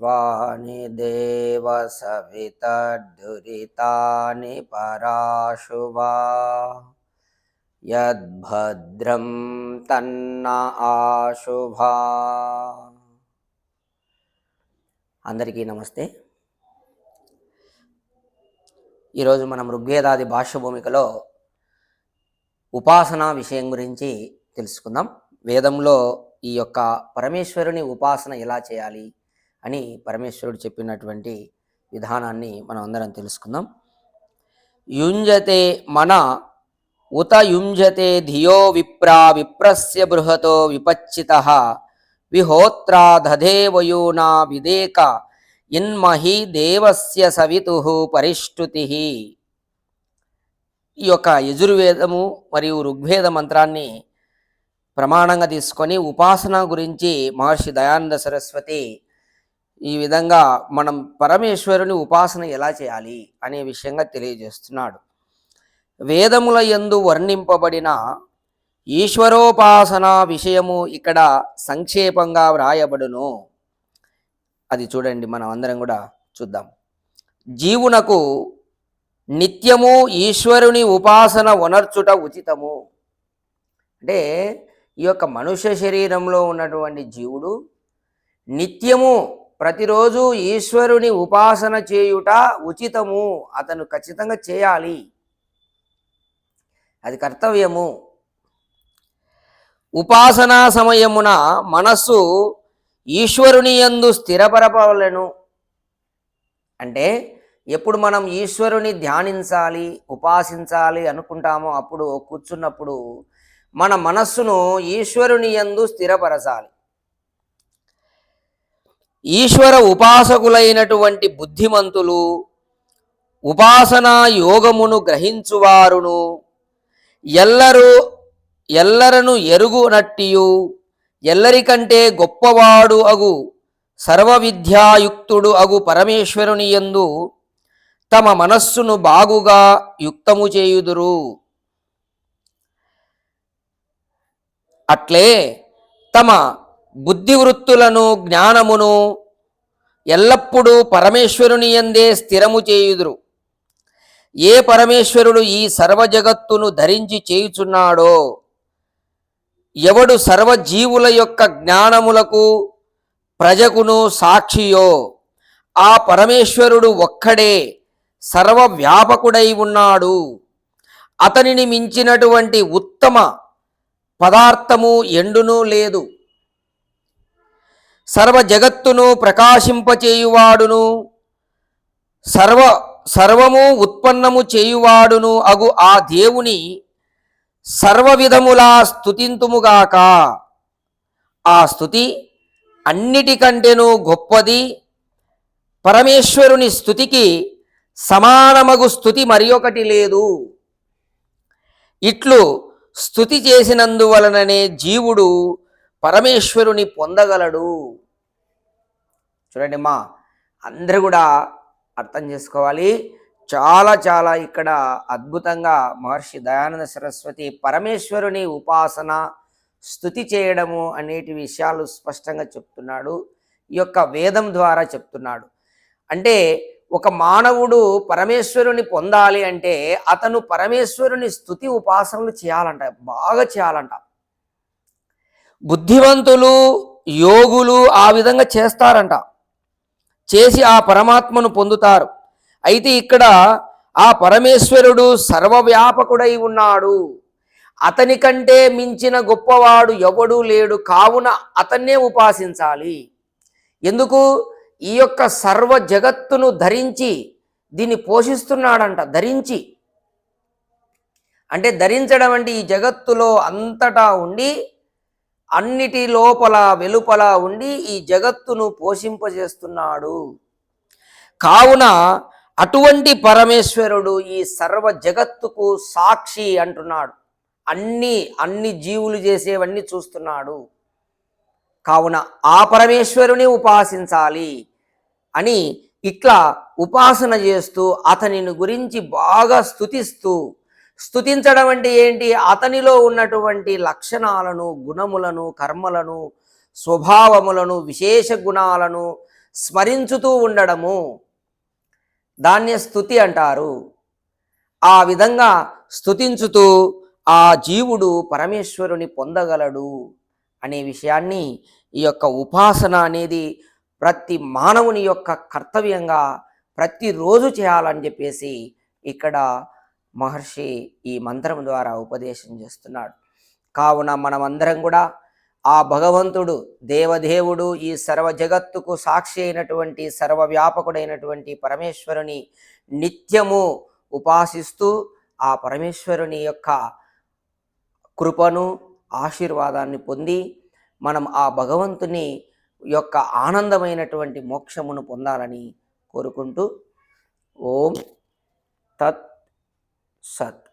విశ్వాని దేవ సవితర్దురితాని పరాశువా యద్భద్రం తన్న ఆశుభా అందరికీ నమస్తే. ఈరోజు మనం ఋగ్వేదాది భాష్యభూమికలో ఉపాసన విషయం గురించి తెలుసుకుందాం. వేదంలో ఈ యొక్క పరమేశ్వరుని ఉపాసన ఎలా చేయాలి? అని పరమేశ్వరుడు చెప్పినటువంటి విధానాన్ని మనం అందరం తెలుసుకుందాం. యుంజతే మన ఉత యుంజతే ధియో విప్రా విప్రస్య బృహతో విపచ్చిత విహోత్రా దధేవయూనా విదేక ఇన్మహి దేవస్య సవితు పరిష్టుతి. ఈ యొక్క యజుర్వేదము మరియు ఋగ్వేద మంత్రాన్ని ప్రమాణంగా తీసుకొని ఉపాసన గురించి మహర్షి దయానంద సరస్వతి ఈ విధంగా మనం పరమేశ్వరుని ఉపాసన ఎలా చేయాలి అనే విషయంగా తెలియజేస్తున్నాడు. వేదముల ఎందు వర్ణింపబడిన ఈశ్వరోపాసన విషయము ఇక్కడ సంక్షేపంగా వ్రాయబడును. అది చూడండి మనం అందరం కూడా చూద్దాం. జీవునకు నిత్యము ఈశ్వరుని ఉపాసన వనర్చుట ఉచితము. అంటే ఈ యొక్క మనుష్య శరీరంలో ఉన్నటువంటి జీవుడు నిత్యము ప్రతిరోజు ఈశ్వరుని ఉపాసన చేయుట ఉచితము. అతను ఖచ్చితంగా చేయాలి. అది కర్తవ్యము. ఉపాసనా సమయమున మనస్సు ఈశ్వరుని యందు స్థిరపరపవలను. అంటే ఎప్పుడు మనం ఈశ్వరుని ధ్యానించాలి ఉపాసించాలి అనుకుంటామో అప్పుడు కూర్చున్నప్పుడు మన మనస్సును ఈశ్వరుని యందు స్థిరపరచాలి. ఈశ్వర ఉపాసకులైనటువంటి బుద్ధిమంతులు ఉపాసనా యోగమును గ్రహించువారును. ఎల్లరూ ఎల్లరను ఎరుగునట్టియు ఎల్లరికంటే గొప్పవాడు అగు సర్వ విద్యాయుక్తుడు అగు పరమేశ్వరుని యందు తమ మనస్సును బాగుగా యుక్తము చేయుదురు. అట్లే తమ బుద్ధివృత్తులను జ్ఞానమును ఎల్లప్పుడూ పరమేశ్వరుని ఎందే స్థిరము చేయుదురు. ఏ పరమేశ్వరుడు ఈ సర్వజగత్తును ధరించి చేయుచున్నాడో ఎవడు సర్వజీవుల యొక్క జ్ఞానములకు ప్రజకును సాక్షియో ఆ పరమేశ్వరుడు ఒక్కడే సర్వవ్యాపకుడై ఉన్నాడు. అతనిని మించినటువంటి ఉత్తమ పదార్థము ఎండునూ లేదు. సర్వ జగత్తును ప్రకాశింపచేయువాడును. సర్వ సర్వము ఉత్పన్నము చేయువాడును అగు ఆ దేవుని సర్వ విధములా స్థుతింతుముగాక ఆ స్థుతి అన్నిటికంటేనూ గొప్పది. పరమేశ్వరుని స్థుతికి సమానమగు స్థుతి మరి ఒకటి లేదు. ఇట్లు స్థుతి చేసినందువలననే జీవుడు పరమేశ్వరుని పొందగలడు. చూడండి మా అందరూ కూడా అర్థం చేసుకోవాలి. చాలా చాలా ఇక్కడ అద్భుతంగా మహర్షి దయానంద సరస్వతి పరమేశ్వరుని ఉపాసన స్థుతి చేయడము అనేటి విషయాలు స్పష్టంగా చెప్తున్నాడు. ఈ యొక్క వేదం ద్వారా చెప్తున్నాడు. అంటే ఒక మానవుడు పరమేశ్వరుని పొందాలి అంటే అతను పరమేశ్వరుని స్థుతి ఉపాసనలు చేయాలంట బాగా చేయాలంట. బుద్ధివంతులు యోగులు ఆ విధంగా చేస్తారంట. చేసి ఆ పరమాత్మను పొందుతారు. అయితే ఇక్కడ ఆ పరమేశ్వరుడు సర్వవ్యాపకుడై ఉన్నాడు. అతని కంటే మించిన గొప్పవాడు ఎవడూ లేడు. కావున అతన్నే ఉపాసించాలి. ఎందుకు? ఈ యొక్క సర్వ జగత్తును ధరించి దీన్ని పోషిస్తున్నాడంట. ధరించి. అంటే ధరించడం అంటే ఈ జగత్తులో అంతటా ఉండి అన్నిటి లోపల వెలుపల ఉండి ఈ జగత్తును పోషింపజేస్తున్నాడు. కావున అటువంటి పరమేశ్వరుడు ఈ సర్వ జగత్తుకు సాక్షి అంటున్నాడు. అన్ని అన్ని జీవులు చేసేవన్నీ చూస్తున్నాడు. కావున ఆ పరమేశ్వరుని ఉపాసించాలి అని ఇట్లా ఉపాసన చేస్తూ అతనిని గురించి బాగా స్థుతిస్తూ స్థుతించడం అంటే ఏంటి? అతనిలో ఉన్నటువంటి లక్షణాలను గుణములను కర్మలను స్వభావములను విశేష గుణాలను స్మరించుతూ ఉండడము దాన్నే స్థుతి అంటారు. ఆ విధంగా స్థుతించుతూ ఆ జీవుడు పరమేశ్వరుని పొందగలడు అనే విషయాన్ని ఈ యొక్క ఉపాసన అనేది ప్రతి మానవుని యొక్క కర్తవ్యంగా ప్రతిరోజు చేయాలని చెప్పేసి ఇక్కడ మహర్షి ఈ మంత్రం ద్వారా ఉపదేశం చేస్తున్నాడు. కావున మనమందరం కూడా ఆ భగవంతుడు దేవదేవుడు ఈ సర్వ జగత్తుకు సాక్షి అయినటువంటి సర్వవ్యాపకుడైనటువంటి పరమేశ్వరుని నిత్యము ఉపాసిస్తూ ఆ పరమేశ్వరుని యొక్క కృపను ఆశీర్వాదాన్ని పొంది మనం ఆ భగవంతుని యొక్క ఆనందమైనటువంటి మోక్షమును పొందాలని కోరుకుంటూ ఓం తత్ सत